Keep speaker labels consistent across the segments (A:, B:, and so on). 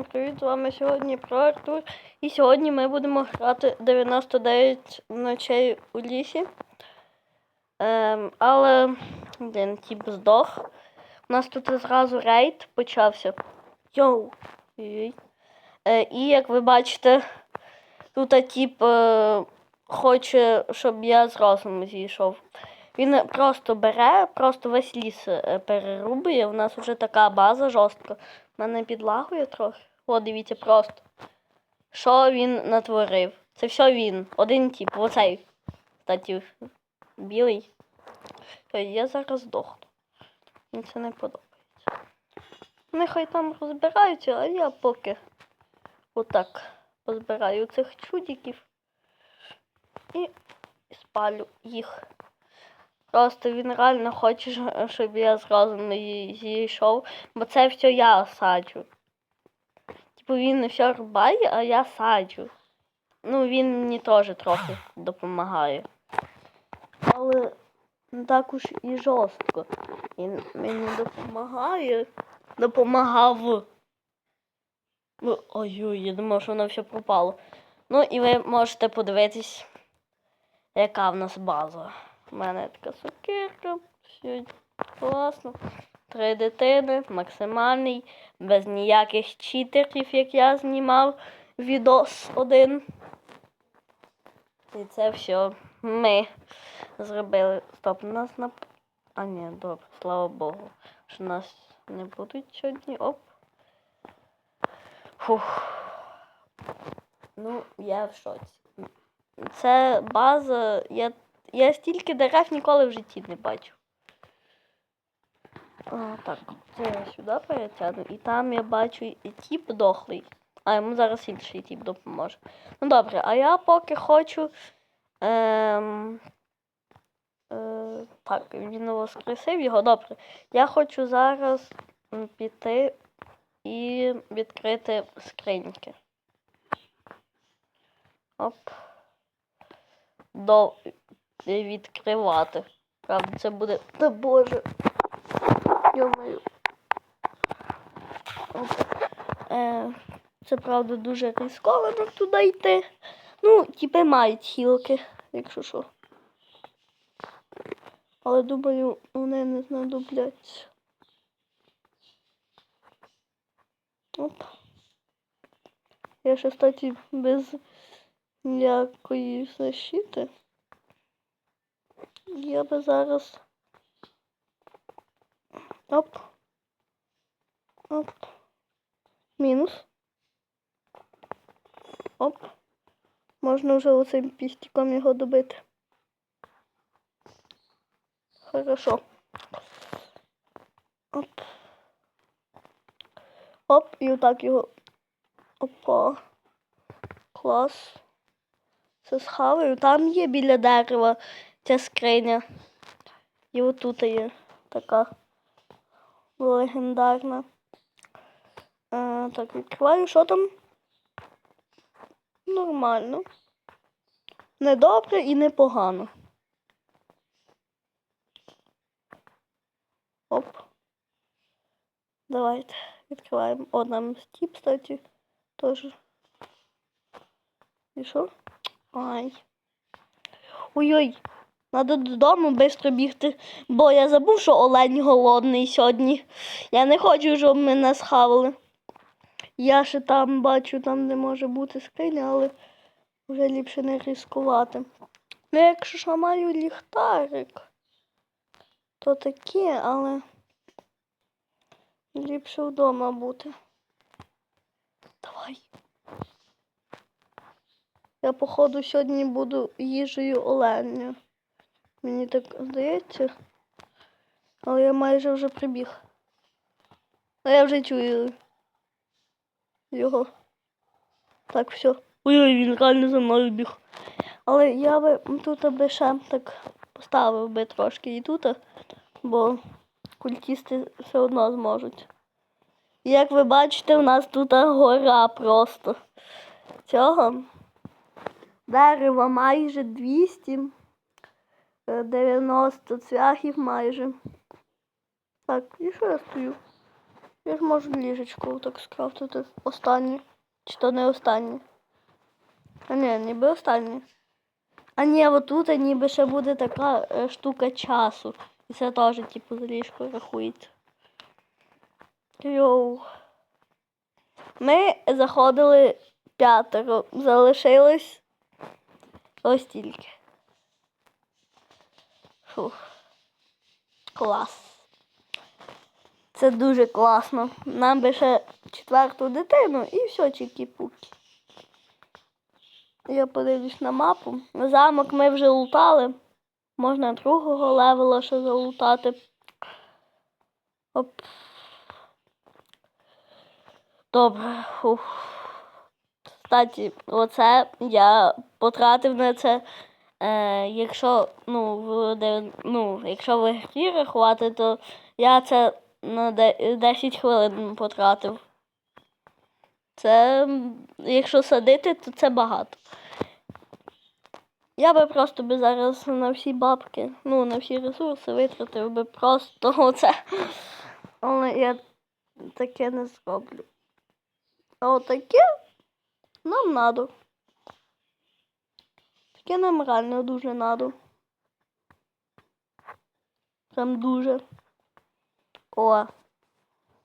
A: всім привіт! З вами сьогодні про Артур. І сьогодні ми будемо грати 99 ночей у лісі. Ем, але один тип здох. У нас тут зразу рейд почався. Йоу! Е, і як ви бачите, тут тип е, хоче, щоб я з розуму зійшов. Він просто бере, просто весь ліс е, перерубує. У нас вже така база жорстка. Мене підлагує трохи. О, дивіться, просто. Що він натворив? Це все він. Один тип. Оцей. Кстати, білий. Я зараз здохну. Мені це не подобається. Нехай там розбираються, а я поки отак позбираю цих чудиків і спалю їх. Просто він реально хоче, щоб я зразу не зійшов, бо це все я саджу. Типу він все рубає, а я саджу. Ну, він мені теж трохи допомагає. Але так уж і жорстко. Він мені допомагає. Допомагав. Ой-ой, я думав, що воно все пропало. Ну і ви можете подивитись, яка в нас база. У мене така сокирка, все класно. Три дитини, максимальний, без ніяких читерів, як я знімав відос один. І це все ми зробили. Стоп, нас на. А ні, добре, слава Богу, що нас не будуть сьогодні. Оп. Фух. Ну, я в шоці. Це база. Я, я стільки дерев ніколи в житті не бачив. А, так, це я сюди перетягну. І там я бачу тіп дохлий. А йому зараз інший тіп допоможе. Ну добре, а я поки хочу. Ем, е, так, він воскресив його. Добре. Я хочу зараз піти і відкрити скриньки. Оп. До відкривати. Правда, це буде. Та боже. Йомаю. Е, це правда дуже ризиковано туди йти. Ну, тіпи мають хілки, якщо що. Але думаю, вони не знадобляться. Оп. Я ще, кстати, без ніякої защити. Я би зараз. Оп. Оп. Мінус. Оп. Можна вже оцим пістиком його добити. Хорошо. Оп. Оп, і отак його. Опа. Клас. Це схаваю. Там є біля дерева ця скриня. І отут є така легендарна. Е, так, відкриваю, що там? Нормально. Не добре і не погано. Оп. Давайте відкриваємо. О, нам стіп, кстати, теж. І що? Ай. Ой-ой. Надо додому швидко бігти, бо я забув, що олень голодний сьогодні. Я не хочу, щоб мене схавали. Я ще там бачу, там де може бути скриня, але вже ліпше не ризикувати. Ну, якщо ж маю ліхтарик, то таке, але ліпше вдома бути. Давай. Я, походу, сьогодні буду їжею оленя. Мені так здається. Але я майже вже прибіг. А я вже чую його. Так, все. Ой-ой, він реально за мною біг. Але я би тут би ще так поставив би трошки і тут, бо культісти все одно зможуть. Як ви бачите, у нас тут гора просто. Цього дерева майже 200. Е, 90 цвяхів майже. Так, і що я стою? Я ж можу ліжечку так скрафтити. Останнє. Чи то не останнє? А ні, ніби останнє. А ні, отут ніби ще буде така е, штука часу. І це теж, типу, за ліжко рахується. Йоу. Ми заходили п'ятеро. Залишилось ось тільки. Фух. Клас. Це дуже класно. Нам би ще четверту дитину і все, чікі-пуки. Я подивлюсь на мапу. Замок ми вже лутали. Можна другого левела ще залутати. Оп. Добре. Фух. Кстати, оце я потратив на це. Е, якщо, ну, в, ну, якщо в грі рахувати, то я це на 10 хвилин потратив. Це, якщо садити, то це багато. Я би просто би зараз на всі бабки, ну, на всі ресурси витратив би просто оце. Але я таке не зроблю. А отаке нам надо. Таке нам реально дуже надо. Прям дуже. О.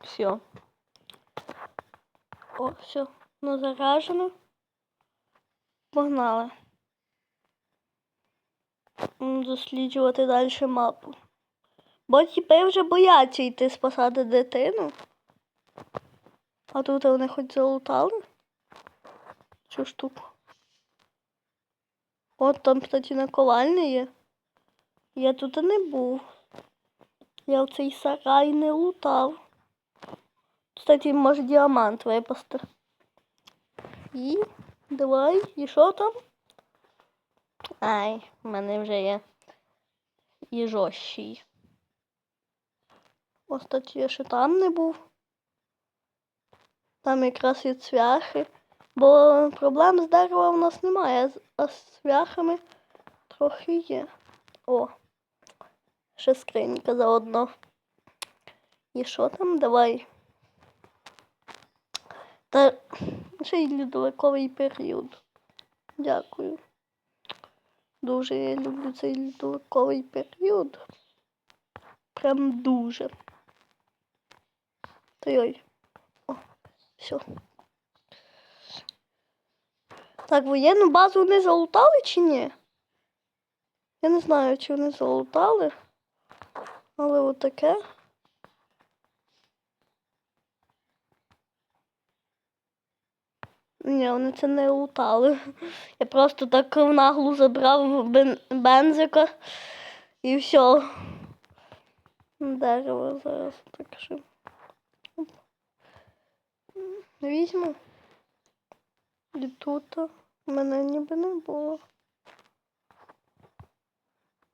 A: Все. О, все. Ну заражено. Погнали. Досліджувати далі мапу. Бо тіпи вже бояться йти спасати дитину. А тут вони хоч залутали цю штуку. От там, кстати, наковальня є. Я тут не був. Я в цей сарай не лутав. Кстати, може діамант випасти. І давай, і що там? Ай, в мене вже є їжощий. О, кстати, я ще там не був. Там якраз і цвяхи. Бо проблем з деревом у нас немає, а з цвяхами трохи є. О, ще скринька заодно. І що там? Давай. Та ще й льодовиковий період. Дякую. Дуже я люблю цей льодовиковий період. Прям дуже. Та й ой. О, все. Так, воєнну базу вони залутали чи ні? Я не знаю, чи вони залутали. Але отаке. Ні, вони це не лутали. Я просто так наглу забрав бен... бензика і все. Дерево зараз так що. Візьму. І тут мене ніби не було.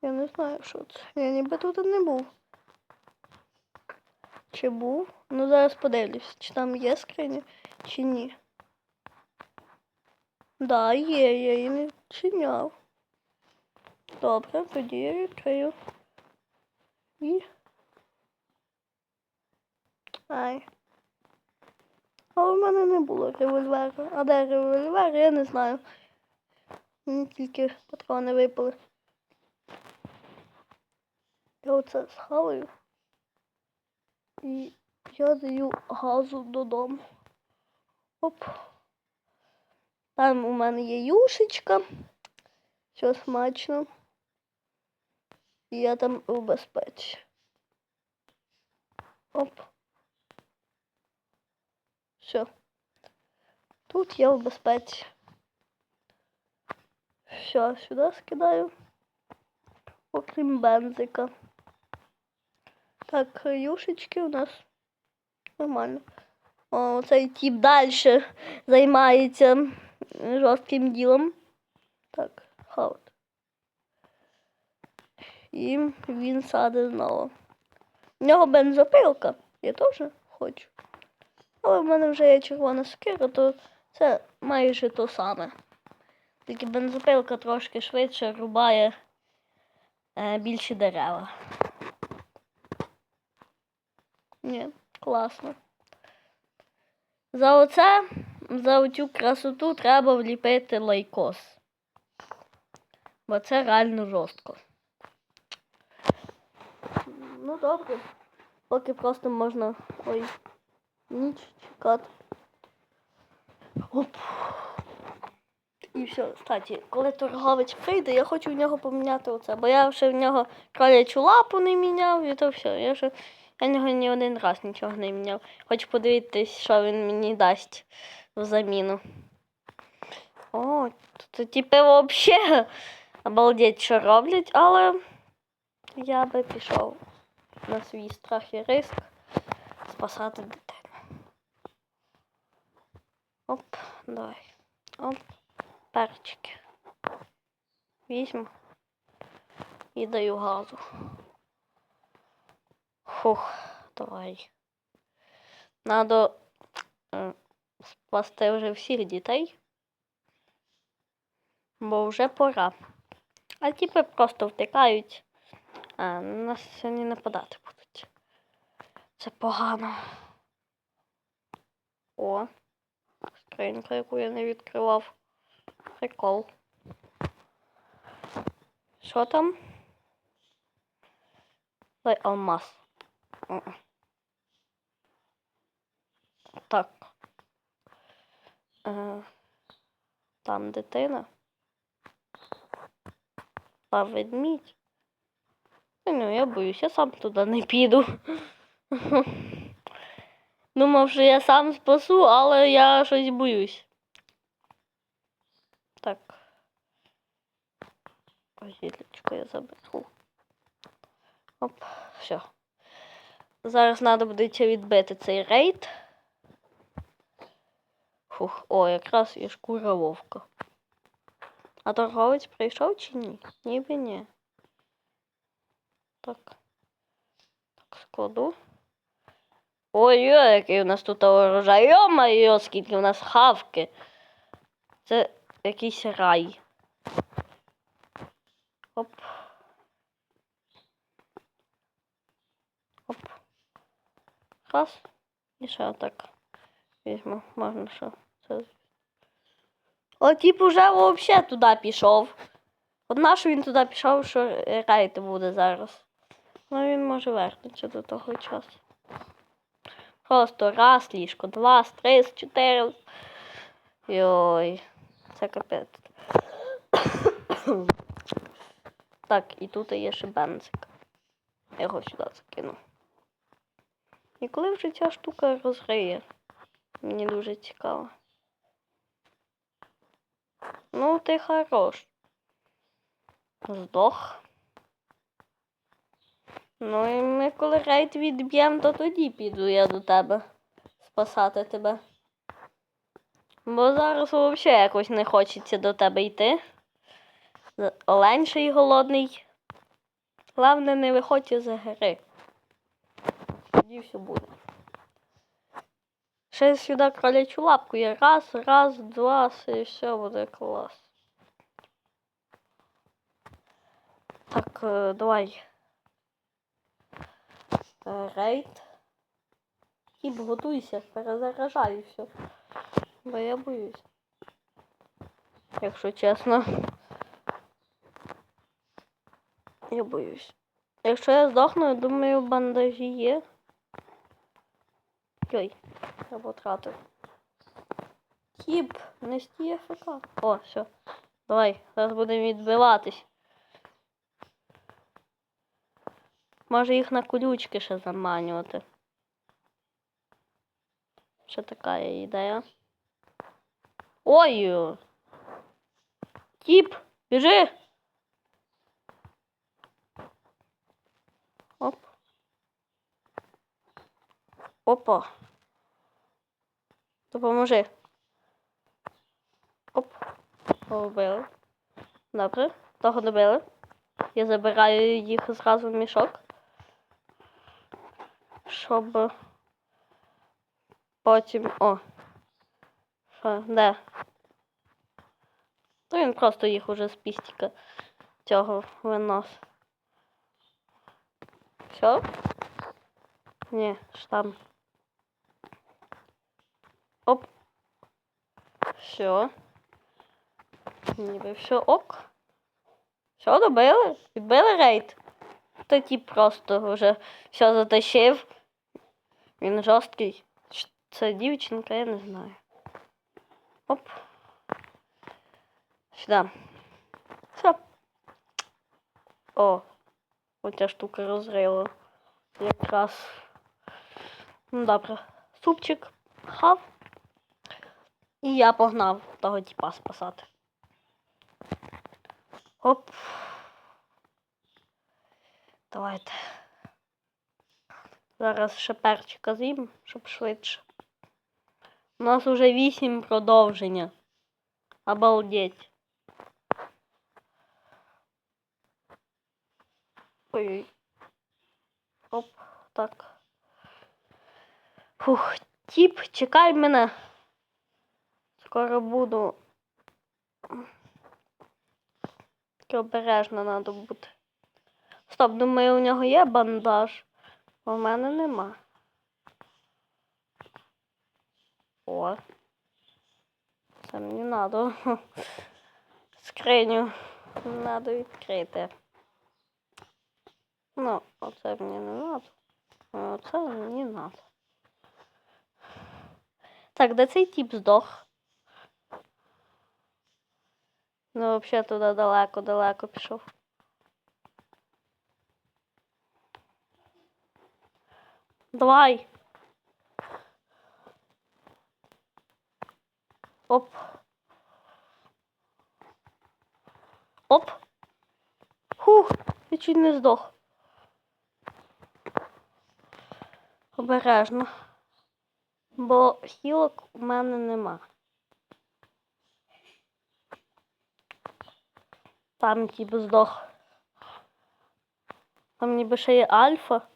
A: Я не знаю, що це. Я ніби тут не був. Чи був? Ну зараз подивлюсь, чи там є скриня, чи ні. Да, є, я її не чиняв. Добре, тоді я відкрию. І. Ай. Але в мене не було револьвера. А де револьвер, я не знаю. Мені тільки патрони випали. Я оце схаваю. І я даю газу додому. Оп. Там у мене є юшечка. Все смачно. І я там у безпеці. Оп. Все. Тут я в безпеці. Все, сюди скидаю. Окрім бензика. Так, юшечки у нас нормально. О, цей тип далі займається жорстким ділом. Так, хаут. І він садить знову. У нього бензопилка. Я теж хочу. Але в мене вже є червона сокира, то це майже то саме. Тільки бензопилка трошки швидше рубає е, більші дерева. Ні, класно. За оце, за оцю красоту треба вліпити лайкос. Бо це реально жорстко. Ну добре. Поки просто можна ой, ніч чекати. Оп. І все, кстати, коли торговець прийде, я хочу в нього поміняти оце, бо я ще в нього кролячу лапу не міняв, і то все. Я ще я в нього ні один раз нічого не міняв. Хочу подивитись, що він мені дасть в заміну. О, тут типи взагалі обалдеть, що роблять, але я би пішов на свій страх і риск спасати дитину. Оп, давай. Оп, перчики. Візьму і даю газу. Фух, давай. Надо спасти вже всіх дітей, бо вже пора. А тіпи просто втикають, а на нас сьогодні нападати будуть. Це погано. О, скринька, яку я не відкривав. Прикол. Що там? Дай алмаз. Так. Е, там дитина. А ведмідь. Ну, я боюсь, я сам туди не піду. Думав, що я сам спасу, але я щось боюсь. Так. Гілечко я заберу. Оп, все. Зараз треба буде відбити цей рейд. Фух, о, якраз і шкура вовка. А торговець прийшов чи ні? Ніби ні. Так. Так, складу. Ой-ой, який у нас тут урожай. Йо-моє, скільки у нас хавки. Це якийсь рай. Оп. Оп. Раз. І ще отак. Візьму, можна що. Це. О, тип уже взагалі туди пішов. От нащо він туди пішов, що рейд буде зараз. Ну він може вернутися до того часу. Просто раз ліжко, два, три, чотири. Йой, це капець. так, і тут є ще бензик. Я його сюди закину. І коли вже ця штука розгриє? Мені дуже цікаво. Ну, ти хорош. Здох. Ну і ми коли рейд відб'ємо, то тоді піду я до тебе спасати тебе. Бо зараз взагалі якось не хочеться до тебе йти. З- Олень ще й голодний. Головне, не виходь із гри. Тоді все буде. Ще сюди кролячу лапку є. Раз, раз, два, і все буде клас. Так, е, давай. Рейд. Хіб, готуйся, перезаражай і все. Бо я боюсь. Якщо чесно. Я боюсь. Якщо я здохну, я думаю, бандажі є. Йой, я потратив. Хіб, не стій ФК. О, все. Давай, зараз будемо відбиватись. Може їх на колючки ще заманювати. Ще така є ідея. Ой! Тіп, біжи! Оп. Опа. Допоможи. Оп. Побили. Добре. Того добили. Я забираю їх зразу в мішок. Щоб потім. О. Що, де? То він просто їх уже з пістіка цього винос. Все? Ні, штам. Оп. Все. Ніби все ок. Все, добили? Відбили рейд. Та ті просто вже все затащив. Він жорсткий. Це дівчинка, я не знаю. Оп. Сюди. Все. О, оця штука розрила. Якраз. Ну, добре. Супчик хав. І я погнав того тіпа спасати. Оп. Давайте. Зараз ще перчика з'їм, щоб швидше. У нас уже вісім продовження. Обалдеть. Ой. Оп, так. Фух, тіп, чекай мене. Скоро буду. Обережно треба бути. Стоп, думаю, у нього є бандаж. В мене нема. О. Це мені треба. Скриню треба відкрити. Ну, оце мені не треба. Оце мені треба. Так, де цей тип здох? Ну, взагалі туди далеко-далеко пішов. Давай. Оп. Оп. Хух, я чуть не здох. Обережно. Бо хілок у мене нема. Там типу здох. Там ніби ще є альфа.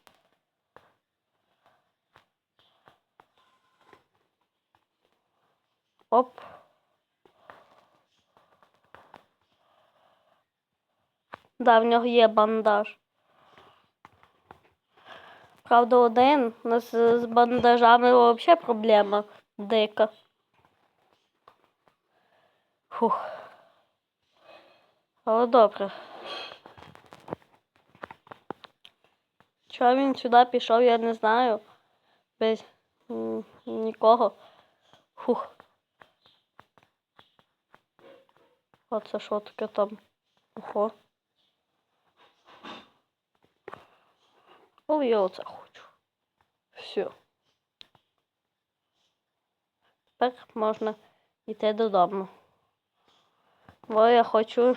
A: Оп. Да, в нього є бандаж. Правда, один. У нас з бандажами взагалі проблема дика. Фух. Але добре. Чого він сюди пішов, я не знаю. Без нікого. Фух. А це що таке там? Ого. О, я оце хочу. Все. Тепер можна йти додому. Бо я хочу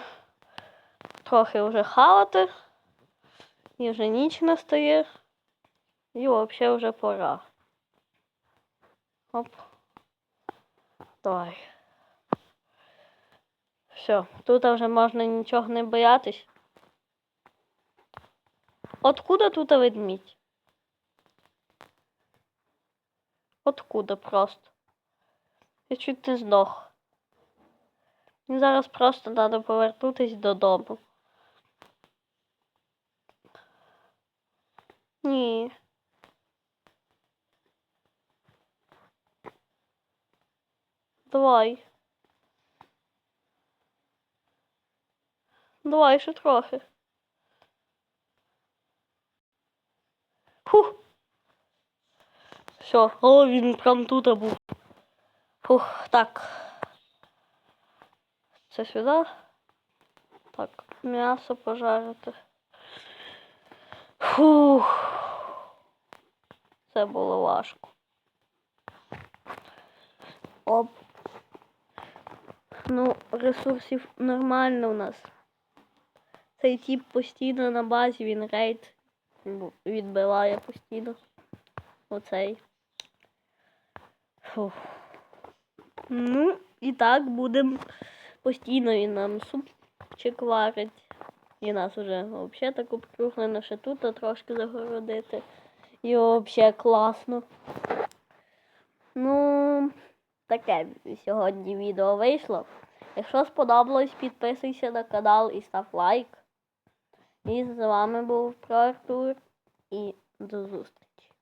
A: трохи вже хавати. І вже ніч настає. І взагалі вже пора. Оп. Давай. Все, тут вже можна нічого не боятись. Откуда тут ведмідь? Откуда просто? Я чуть не здох. Мені зараз просто треба повернутися додому. Ні. Давай. Давай ще трохи. Фух. Все, о, він прям тут був. Фух, так. Це сюди. Так, м'ясо пожарити. Фух. Це було важко. Оп. Ну, ресурсів нормально у нас. Цей тип постійно на базі, він рейд відбиває постійно. Оцей. Фух. Ну, і так будемо постійно він нам супчик варить. І нас вже взагалі так обкруглено, ще тут трошки загородити. І взагалі класно. Ну, таке сьогодні відео вийшло. Якщо сподобалось, підписуйся на канал і став лайк. І з вами був Артур. І до зустрічі.